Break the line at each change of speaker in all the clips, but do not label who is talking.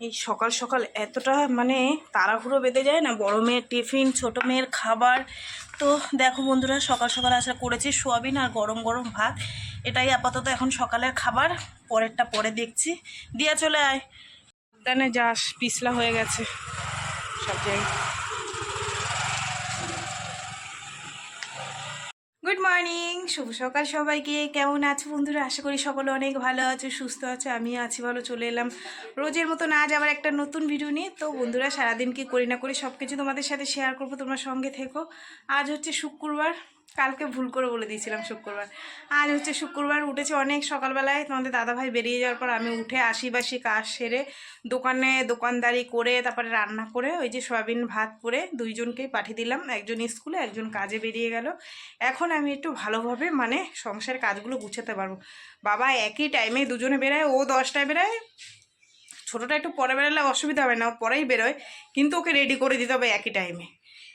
এই সকাল সকাল এতটা মানে তাড়াহুড়ো বেঁধে যায় না? বড় মেয়ের টিফিন, ছোটো মেয়ের খাবার। তো দেখো বন্ধুরা, সকাল সকাল আসা করেছি সোয়াবিন আর গরম গরম ভাত। এটাই আপাতত এখন সকালের খাবার। পরেরটা পরে দেখছি। দিয়া চলে আয়। উদ্যানে যাস, পিছলা হয়ে গেছে। সব জায়গায়। গুড মর্নিং শুভ সকাল সবাইকে। কেমন আছো বন্ধুরা? আশা করি সকলে অনেক ভালো আছে, সুস্থ আছে। আমি আছি, ভালো। চলে এলাম রোজের মতো আজ আবার একটা নতুন ভিডিও নিয়ে। তো বন্ধুরা, সারাদিন কি করি না করি সব কিছু তোমাদের সাথে শেয়ার করব, তোমরা সঙ্গে থেকো। আজ হচ্ছে শুক্রবার। কালকে ভুল করে বলে দিয়েছিলাম শুক্রবার। আজ হচ্ছে শুক্রবার, উঠেছে অনেক সকালবেলায়। তোমাদের দাদাভাই বেরিয়ে যাওয়ার পর আমি উঠে আসি বাসি কাজ সেরে দোকানে দোকানদারি করে, তারপরে রান্না করে, ওই যে সয়াবিন ভাত করে দুইজনকেই পাঠিয়ে দিলাম। একজন স্কুলে, একজন কাজে বেরিয়ে গেল। এখন আমি একটু ভালোভাবে মানে সংসারের কাজগুলো গুছাতে পারব। বাবা একই টাইমে দুজনে বেরোয়, ও দশটায় বেরোয়। ছোটোটা একটু পরে বেরোলে অসুবিধা হবে না পরেই বেরোয়। কিন্তু ওকে রেডি করে দিতে হবে একই টাইমে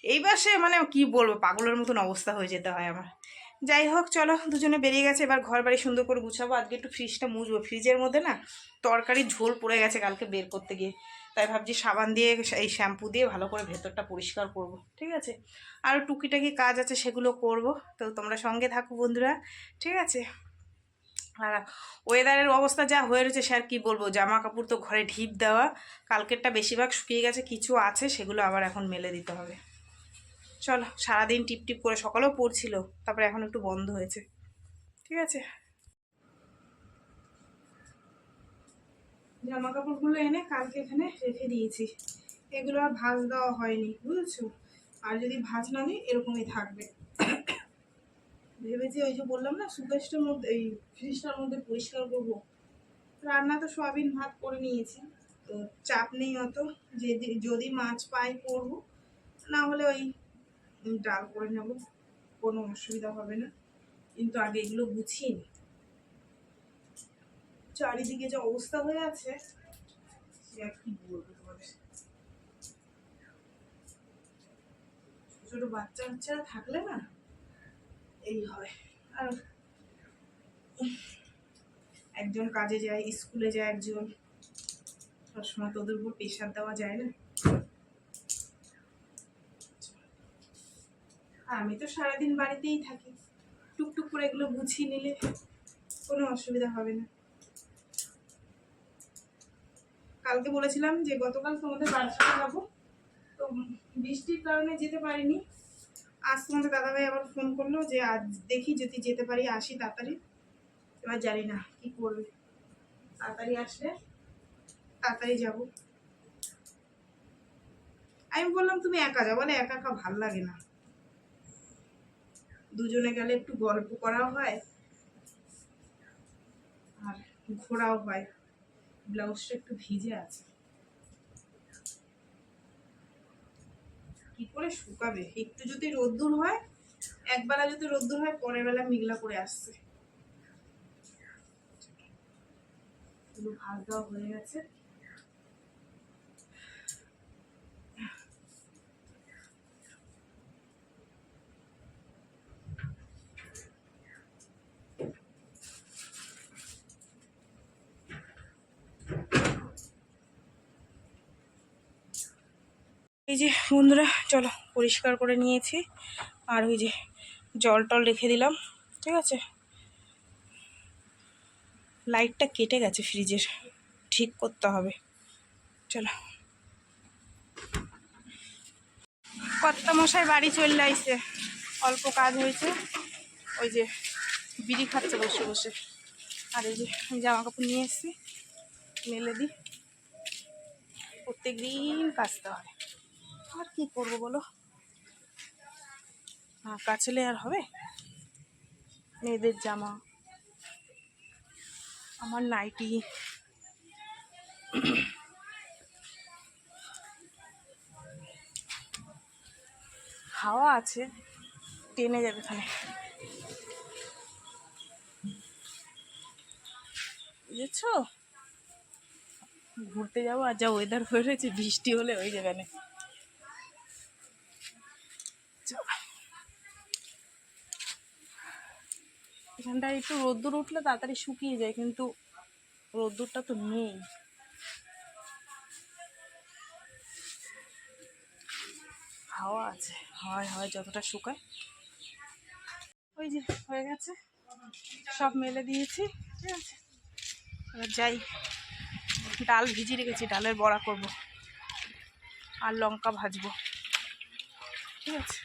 এইবার সে মানে কি বলব, পাগলের মতন অবস্থা হয়ে যেতে হয় আমার। যাই হোক, চলো, দুজনে বেরিয়ে গেছে, এবার ঘর বাড়ি সুন্দর করে গুছাবো। আজকে একটু ফ্রিজটা মুছবো। ফ্রিজের মধ্যে না তরকারি ঝোল পড়ে গেছে কালকে বের করতে গিয়ে। তাই ভাবছি সাবান দিয়ে, এই শ্যাম্পু দিয়ে ভালো করে ভেতরটা পরিষ্কার করব, ঠিক আছে? আর টুকিটাকি কাজ আছে, সেগুলো করব। তো তোমরা সঙ্গে থাকো বন্ধুরা, ঠিক আছে? আর ওয়েদারের অবস্থা যা হয়ে রয়েছে স্যার কী বলব? জামা কাপড় তো ঘরে ঢিপ দেওয়া। কালকেরটা বেশিরভাগ শুকিয়ে গেছে, কিছু আছে, সেগুলো আবার এখন মেলে দিতে হবে। চলো, সারাদিন টিপ টিপ করে সকালেও পড়ছিল, তারপরে এখন একটু বন্ধ হয়েছে। ঠিক আছে? জামা কাপড়গুলো এনে কালকে এখানে রেখে দিয়েছি। এগুলো আর ভাজ দেওয়া হয়নি, বুঝেছ? আর যদি ভাজ না দিই, এরকমই থাকবে। ভেবেছি ওই যে বললাম না সুপেস্টের মধ্যে, এই ফ্রিজটার মধ্যে পরিষ্কার করব। রান্না তো সয়াবিন ভাত করে নিয়েছি, তো চাপ নেই অত। যদি যদি মাছ পাই করব, না হলে ওই ডাল করে নেব, কোনো অসুবিধা হবে না। কিন্তু আগে এগুলো গুছিয়ে নি। চারিদিকে যে অবস্থা হয়ে আছে সে আর কি বলব তোমাদের? ছোট ছোট বাচ্চা বাচ্চারা থাকলে না, এই হয়। আর একজন কাজে যায়, স্কুলে যায় একজন, সবসময় তোদের উপর প্রেশার দেওয়া যায় না। আমি তো সারাদিন বাড়িতেই থাকি। টুকটুক করে এগুলো গুছিয়ে নিলে কোনো অসুবিধা হবে না। কালকে বলেছিলাম যে গতকাল তোমাদের বাড়িতে যাব। তো বৃষ্টির কারণে যেতে পারিনি। আজ তোমাদের দাদাভাই আবার ফোন করল যে, আজ দেখি যদি যেতে পারি, আসি তাড়াতাড়ি। এবার জানি না কি করবে। তাড়াতাড়ি আসলে তাড়াতাড়ি যাব। আমি বললাম, তুমি একা যাব বলে, একা একা ভালো লাগে না। দুজনে গেলে একটু গল্প করাও হয় আর ঘোরাও হয়। ব্লাউজটা একটু ভিজে আছে। কি করে শুকাবে? একটু যদি রোদ্দুর হয়, একবেলা যদি রোদ্দুর হয়, পরের বেলা মেঘলা করে আসছে। ভাত হয়ে গেছে। এই যে বন্ধুরা, চলো পরিষ্কার করে নিয়েছি। আর ওই যে জল টল রেখে দিলাম, ঠিক আছে? লাইটটা কেটে গেছে ফ্রিজের, ঠিক করতে হবে। চলো। কর্তা মশাই বাড়ি চলে আইছে। অল্প কাজ হয়েছে। ওই যে বিড়ি খাচ্ছে বসে বসে। আর এই যে আমি জামা কাপড় নিয়ে এসেছি, মেলে দিই। প্রত্যেক দিন কাচতে হয়। আর কি করব বলো? হ্যাঁ কাছেলে আর হবে? মেয়েদের জামা, আমার নাইটি হাওয়া আছে, টেনে যাবে এখানে বুঝেছ? ঘুরতে যাব, আর যা ওয়েদার হয়ে রয়েছে, বৃষ্টি হলে হয়ে যাবে এখানটায় একটু রোদ্দুর উঠলে তাড়াতাড়ি শুকিয়ে যায়, কিন্তু রোদ্দুরটা তো নেই। হাওয়া আছে হয় হয় যতটা শুকায়। ওই যে, হয়ে গেছে। সব মেলে দিয়েছি, ঠিক আছে। যাই। ডাল ভিজিয়ে রেখেছি, ডালের বড়া করব। আর লঙ্কা ভাজবো, ঠিক আছে।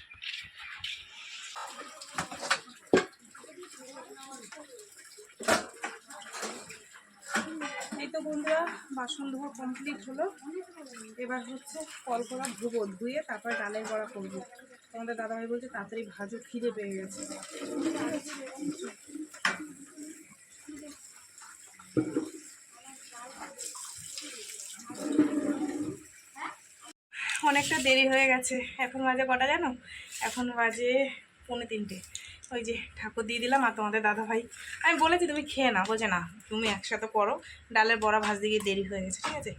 এই তো বন্ধুরা, বাসন ধোয়া কমপ্লিট হলো। এবার হচ্ছে কল করা ধুবো, ধুয়ে তারপর ডালের বড়া করব। তোমাদের দাদাভাই বলছে তাড়াতাড়ি ভাজু, খিদে পেয়ে গেছে। অনেকটা দেরি হয়ে গেছে। এখন বাজে কটা জানো? এখন বাজে পৌনে তিনটে। ওই যে ঠাকুর দিয়ে দিলাম আর তোমাদের দাদা ভাই। আমি বলেছি তুমি খেয়ে না বলছে না, তুমি একসাথে করো। ডালের বড়া ভাজতে গিয়ে দেরি হয়ে গেছে, ঠিক আছে?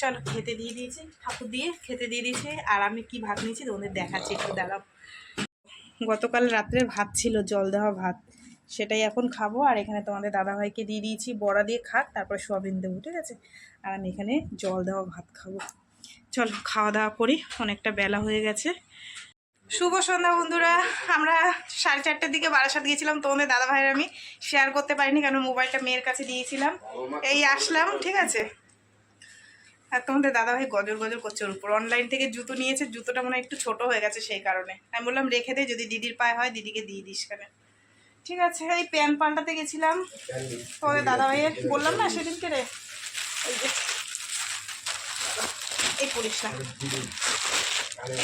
চলো, খেতে দিয়ে দিয়েছি, ঠাকুর দিয়ে খেতে দিয়ে দিয়েছে, আর আমি কি ভাত নিয়েছি তোমাদের দেখাচ্ছি একটু, দাঁড়াও। গতকাল রাত্রের ভাত ছিল, জল দেওয়া ভাত, সেটাই এখন খাব, আর এখানে তোমাদের দাদাভাইকে দিয়ে দিয়েছি, বড়া দিয়ে খাক, তারপর সোয়াবিন দেবো, ঠিক আছে? আর আমি এখানে জল দেওয়া ভাত খাব। চলো, খাওয়া দাওয়া করি, অনেকটা বেলা হয়ে গেছে। শুভ সন্ধ্যা বন্ধুরা। আমরা সাড়ে চারটের দিকে বারাসাত গিয়েছিলাম। তোমাদের দাদা ভাইয়ের আমি শেয়ার করতে পারিনি কারণ মোবাইলটা মেয়ের কাছে দিয়েছিলাম। এই আসলাম ঠিক আছে? আর তোমাদের দাদা ভাই গজর গজর করছে ওর উপর। অনলাইন থেকে জুতো নিয়েছে জুতোটা মনে একটু ছোট হয়ে গেছে সেই কারণে। আমি বললাম রেখে দে যদি দিদির পায়ে হয় দিদিকে দিয়ে দিস কেন ঠিক আছে এই প্যান পাল্টাতে গেছিলাম। তোমাদের দাদা ভাইয়ের বললাম না সেদিনকে রে? এই যে এই পড়িস না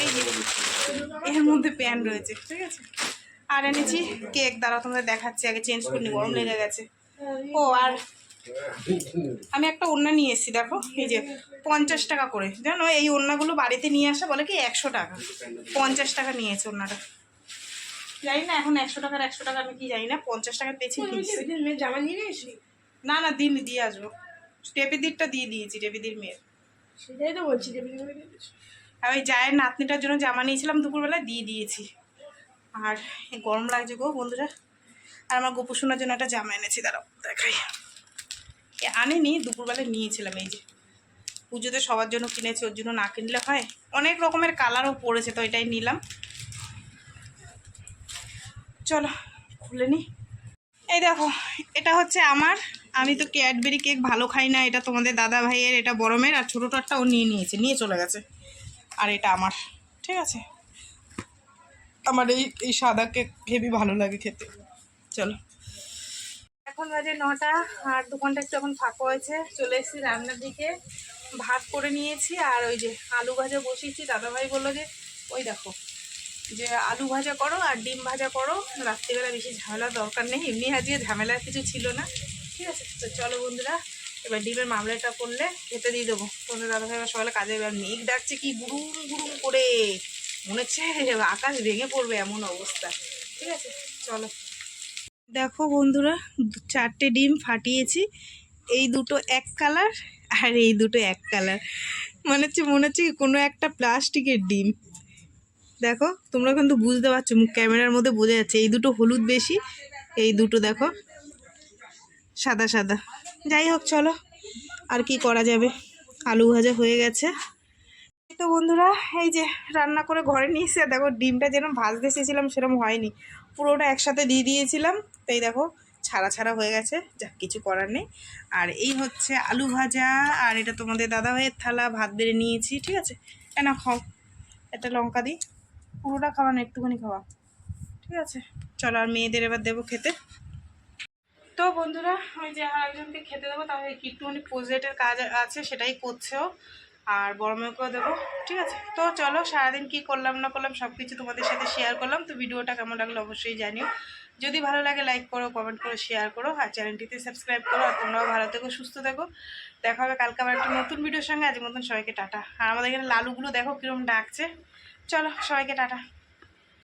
এই যে। এর মধ্যে প্যান রয়েছে ঠিক আছে? আর এনেছি কেক দ্বারা তোমাদের দেখাচ্ছি আগে চেঞ্জ করে নি গরম লেগে গেছে। ও আর আমি একটা ওড়না নিয়ে এসেছি দেখো এই যে পঞ্চাশ টাকা করে। জানো এই ওড়নাগুলো বাড়িতে নিয়ে আসা বলে কি একশো টাকা? পঞ্চাশ টাকা নিয়েছে ওড়নাটা। জানি না এখন একশো টাকার একশো টাকা আমি কি জানি না পঞ্চাশ টাকার পেয়েছি
জামা নিয়ে
না না দিন দিয়ে আসব। টেপিদিরটা দিয়ে দিয়েছি টেপিদির মেয়ের।
সেটাই তো বলছি
আর ওই জায়ের নাতনিটার জন্য জামা নিয়েছিলাম দুপুরবেলা, দিয়ে দিয়েছি। আর গরম লাগছে গো বন্ধুরা। আর আমার গোপু শোনার জন্য একটা জামা এনেছি, দাঁড়াও দেখাই। আনিনি, দুপুরবেলা নিয়েছিলাম, এই যে। পুজোতে সবার জন্য কিনেছি, ওর জন্য না কিনলে হয়। অনেক রকমের কালারও পড়েছে, তো এটাই নিলাম। চলো, খুলে নি। এই দেখো, এটা হচ্ছে আমার আমি তো ক্যাডবেরি কেক ভালো খাই না, এটা তোমাদের দাদা ভাইয়ের, এটা বরমের আর ছোটোটারটা ও নিয়ে নিয়েছে, নিয়ে চলে গেছে। আর এটা আমার, ঠিক আছে? আমার এই এই সাদা কেক হেবি ভালো লাগে খেতে। চলো। এখন বাজে নটা, আর দোকানটা একটু এখন ফাঁকা হয়েছে, চলে এসেছি রান্নার দিকে। ভাত করে নিয়েছি, আর ওই যে আলু ভাজা বসিয়েছি দাদাভাই বলল যে, ওই দেখো, যে আলু ভাজা করো আর ডিম ভাজা করো, রাত্রিবেলা বেশি ঝামেলার দরকার নেই, এমনি আজকে ঝামেলার কিছু ছিল না। ঠিক আছে, তো চলো বন্ধুরা, এবার ডিমের মামলাটা করলে খেতে দিয়ে দেবো। তোমাদের দাদাভাই আবার সকালে কাজে এবার মেঘ ডাকছে কি গুরুম গুরুম করে। মনে হচ্ছে আকাশ ভেঙে পড়বে এমন অবস্থা। ঠিক আছে, চলো। দেখো বন্ধুরা, চারটে ডিম ফাটিয়েছি। এই দুটো এক কালার আর এই দুটো এক কালার। মনে হচ্ছে মনে হচ্ছে কোনো একটা প্লাস্টিকের ডিম। দেখো, তোমরা কিন্তু বুঝতে পারছ ক্যামেরার মধ্যে বোঝা যাচ্ছে, এই দুটো হলুদ বেশি, এই দুটো দেখো। সাদা সাদা। যাই হোক, চলো। আর কি করা যাবে? আলু ভাজা হয়ে গেছে। তো বন্ধুরা, এই যে রান্না করে ঘরে নিয়ে এসে দেখো ডিমটা যেরকম ভাজতে চেয়েছিলাম সেরকম হয়নি। পুরোটা একসাথে দিয়ে দিয়েছিলাম। তাই দেখো, ছাড়া ছাড়া হয়ে গেছে। যা কিছু করার নেই। আর এই হচ্ছে আলু ভাজা, আর এটা তোমাদের দাদা ভাইয়ের থালা, ভাত বেড়ে নিয়েছি, ঠিক আছে? কেন খাও। একটা লঙ্কা দিই। পুরোটা খাওয়া না, একটুখানি খাওয়া। ঠিক আছে? চলো, আর মেয়েদের এবার দেবো খেতে। তো বন্ধুরা, আমি যে আর একজনকে খেতে দেবো, তাহলে কি একটুখানি প্রজেক্টের কাজ আছে সেটাই করছেও। আর বড় মেয়েকেও দেবো, ঠিক আছে? তো চলো, সারাদিন কি করলাম না করলাম সব কিছু তোমাদের সাথে শেয়ার করলাম। তো ভিডিওটা কেমন লাগল অবশ্যই জানিও। যদি ভালো লাগে লাইক করো কমেন্ট করো শেয়ার করো। আর চ্যানেলটিতে সাবস্ক্রাইব করো। আর তোমরাও ভালো থেকো, সুস্থ থেকো। দেখা হবে কালকে আবার একটা নতুন ভিডিওর সঙ্গে। আজ মতন সবাইকে টাটা। আর আমাদের এখানে লালুগুলো দেখো কীরকম ডাকছে। চলো, সবাইকে টাটা।